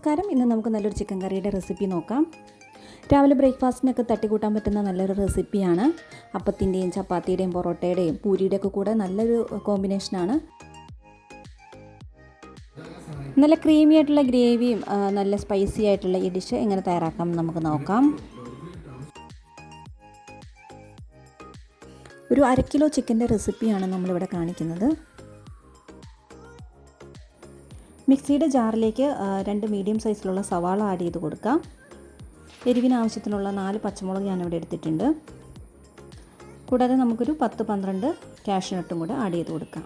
നമസ്കാരം. ഇന്ന് നമുക്ക് നല്ലൊരു ചിക്കൻ കറിയുടെ റെസിപ്പി നോക്കാം. രാവിലെ ബ്രേക്ക്ഫാസ്റ്റിനൊക്കെ തട്ടിക്കൂട്ടാൻ പറ്റുന്ന നല്ലൊരു റെസിപ്പിയാണ്. അപ്പത്തിന്റെയും ചപ്പാത്തിയുടെയും പൊറോട്ടയുടെയും പൂരിയുടെയൊക്കെ കൂടെ നല്ലൊരു കോമ്പിനേഷനാണ്. നല്ല ക്രീമി ആയിട്ടുള്ള ഗ്രേവിയും നല്ല സ്പൈസി ആയിട്ടുള്ള ഈ ഡിഷ് എങ്ങനെ തയ്യാറാക്കാം നമുക്ക് നോക്കാം. ഒരു അര കിലോ ചിക്കന്റെ റെസിപ്പിയാണ് നമ്മളിവിടെ കാണിക്കുന്നത്. മിക്സിയുടെ ജാറിലേക്ക് രണ്ട് മീഡിയം സൈസിലുള്ള സവാള ആഡ് ചെയ്ത് കൊടുക്കാം. എരിവിന് ആവശ്യത്തിനുള്ള നാല് പച്ചമുളക് ഞാനിവിടെ എടുത്തിട്ടുണ്ട്. കൂടാതെ നമുക്കൊരു പത്ത് പന്ത്രണ്ട് കാഷ്നട്ടും കൂടെ ആഡ് ചെയ്ത് കൊടുക്കാം.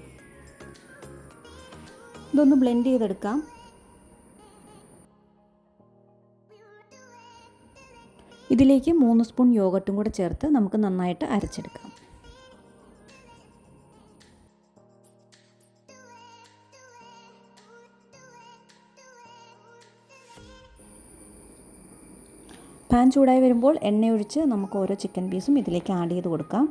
ഇതൊന്ന് ബ്ലെൻഡ് ചെയ്തെടുക്കാം. ഇതിലേക്ക് മൂന്ന് സ്പൂൺ യോഗട്ടും കൂടെ ചേർത്ത് നമുക്ക് നന്നായിട്ട് അരച്ചെടുക്കാം. പാൻ ചൂടായി വരുമ്പോൾ എണ്ണയൊഴിച്ച് നമുക്ക് ഓരോ ചിക്കൻ പീസും ഇതിലേക്ക് ആഡ് ചെയ്ത് കൊടുക്കാം.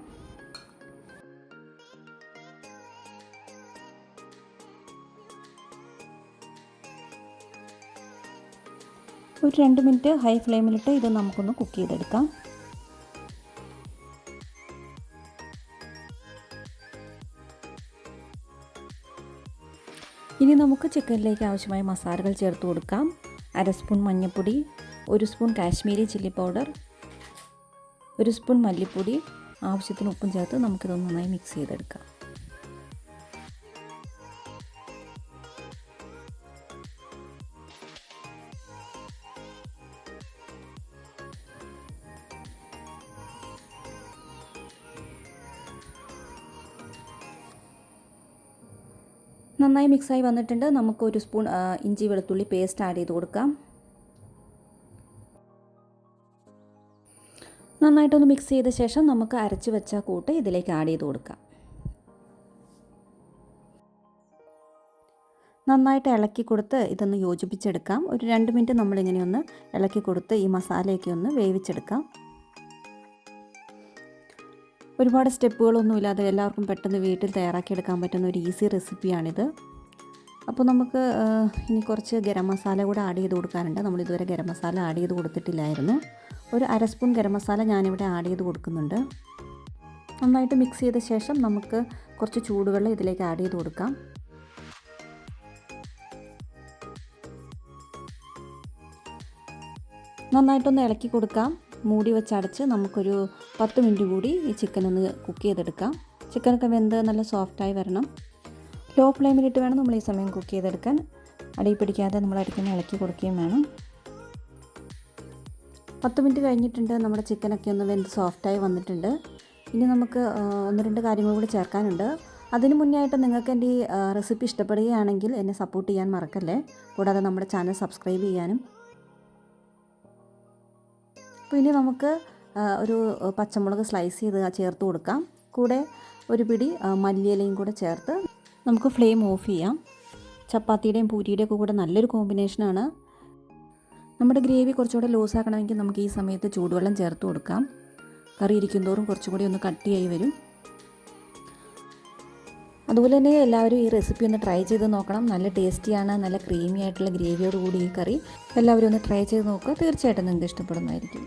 ഒരു രണ്ട് മിനിറ്റ് ഹൈ ഫ്ലെയിമിലിട്ട് ഇത് നമുക്കൊന്ന് കുക്ക് ചെയ്തെടുക്കാം. ഇനി നമുക്ക് ചിക്കനിലേക്ക് ആവശ്യമായ മസാലകൾ ചേർത്ത് കൊടുക്കാം. അര സ്പൂൺ മഞ്ഞൾപ്പൊടി ഒരു സ്പൂൺ കാശ്മീരി ചില്ലി പൗഡർ ഒരു സ്പൂൺ മല്ലിപ്പൊടി. ആവശ്യത്തിന് ഉപ്പും ചേർത്ത് നമുക്കിത് നന്നായി മിക്സ് ചെയ്തെടുക്കാം. നന്നായി മിക്സായി വന്നിട്ടുണ്ട്. നമുക്ക് ഒരു സ്പൂൺ ഇഞ്ചി വെളുത്തുള്ളി പേസ്റ്റ് ആഡ് ചെയ്ത് കൊടുക്കാം. നന്നായിട്ടൊന്ന് മിക്സ് ചെയ്ത ശേഷം നമുക്ക് അരച്ച് വെച്ച കൂട്ട് ഇതിലേക്ക് ആഡ് ചെയ്ത് കൊടുക്കാം. നന്നായിട്ട് ഇളക്കി കൊടുത്ത് ഇതൊന്ന് യോജിപ്പിച്ചെടുക്കാം. ഒരു രണ്ട് മിനിറ്റ് നമ്മളിങ്ങനെ ഒന്ന് ഇളക്കി കൊടുത്ത് ഈ മസാലയൊക്കെ ഒന്ന് വേവിച്ചെടുക്കാം. ഒരുപാട് സ്റ്റെപ്പുകളൊന്നുമില്ലാതെ എല്ലാവർക്കും പെട്ടെന്ന് വീട്ടിൽ തയ്യാറാക്കിയെടുക്കാൻ പറ്റുന്ന ഒരു ഈസി റെസിപ്പിയാണിത്. അപ്പോൾ നമുക്ക് ഇനി കുറച്ച് ഗരം മസാല കൂടെ ആഡ് ചെയ്ത് കൊടുക്കാനുണ്ട്. നമ്മൾ ഇതുവരെ ഗരം മസാല ആഡ് ചെയ്ത് കൊടുത്തിട്ടില്ലായിരുന്നു. ഒരു അര സ്പൂൺ ഗരം മസാല ഞാനിവിടെ ആഡ് ചെയ്ത് കൊടുക്കുന്നുണ്ട്. നന്നായിട്ട് മിക്സ് ചെയ്ത ശേഷം നമുക്ക് കുറച്ച് ചൂടുവെള്ളം ഇതിലേക്ക് ആഡ് ചെയ്ത് കൊടുക്കാം. നന്നായിട്ടൊന്ന് ഇളക്കി കൊടുക്കാം. മൂടി വെച്ചടച്ച് നമുക്കൊരു പത്ത് മിനിറ്റ് കൂടി ഈ ചിക്കൻ ഒന്ന് കുക്ക് ചെയ്തെടുക്കാം. ചിക്കനൊക്കെ വെന്ത് നല്ല സോഫ്റ്റായി വരണം. ലോ ഫ്ലെയിമിലിട്ട് വേണം നമ്മൾ ഈ സമയം കുക്ക് ചെയ്തെടുക്കാൻ. അടി പിടിക്കാതെ നമ്മൾ അടിക്കുന്ന ഇളക്കി കൊടുക്കുകയും വേണം. പത്ത് മിനിറ്റ് കഴിഞ്ഞിട്ടുണ്ട്. നമ്മുടെ ചിക്കനൊക്കെ ഒന്ന് വെന്ത് സോഫ്റ്റായി വന്നിട്ടുണ്ട്. ഇനി നമുക്ക് ഒന്ന് രണ്ട് കാര്യങ്ങൾ കൂടി ചേർക്കാനുണ്ട്. അതിന് മുന്നേ ആയിട്ട് നിങ്ങൾക്ക് എന്റെ ഈ റെസിപ്പി ഇഷ്ടപ്പെടുകയാണെങ്കിൽ എന്നെ സപ്പോർട്ട് ചെയ്യാൻ മറക്കല്ലേ? കൂടാതെ നമ്മുടെ ചാനൽ സബ്സ്ക്രൈബ് ചെയ്യാനും അപ്പോൾ ഇനി നമുക്ക് ഒരു പച്ചമുളക് സ്ലൈസ് ചെയ്ത് ചേർത്ത് കൊടുക്കാം. കൂടെ ഒരു പിടി മല്ലിയിലയും കൂടെ ചേർത്ത് നമുക്ക് ഫ്ലെയിം ഓഫ് ചെയ്യാം. ചപ്പാത്തിയുടെയും പൂരിയുടെയും ഒക്കെ കൂടെ നല്ലൊരു കോമ്പിനേഷനാണ് നമ്മുടെ ഗ്രേവി കുറച്ചുകൂടെ ലൂസ് ആക്കണമെങ്കിൽ നമുക്ക് ഈ സമയത്ത് ചൂടുവെള്ളം ചേർത്ത് കൊടുക്കാം. കറി ഇരിക്കുന്തോറും കുറച്ചും കൂടി ഒന്ന് കട്ടിയായി വരും. അതുപോലെ തന്നെ എല്ലാവരും ഈ റെസിപ്പി ഒന്ന് ട്രൈ ചെയ്ത് നോക്കണം. നല്ല ടേസ്റ്റിയാണ് നല്ല ക്രീമി ആയിട്ടുള്ള ഗ്രേവിയോട് കൂടി ഈ കറി. എല്ലാവരും ഒന്ന് ട്രൈ ചെയ്ത് നോക്കുക. തീർച്ചയായിട്ടും നിങ്ങൾക്ക് ഇഷ്ടപ്പെടുന്നതായിരിക്കും.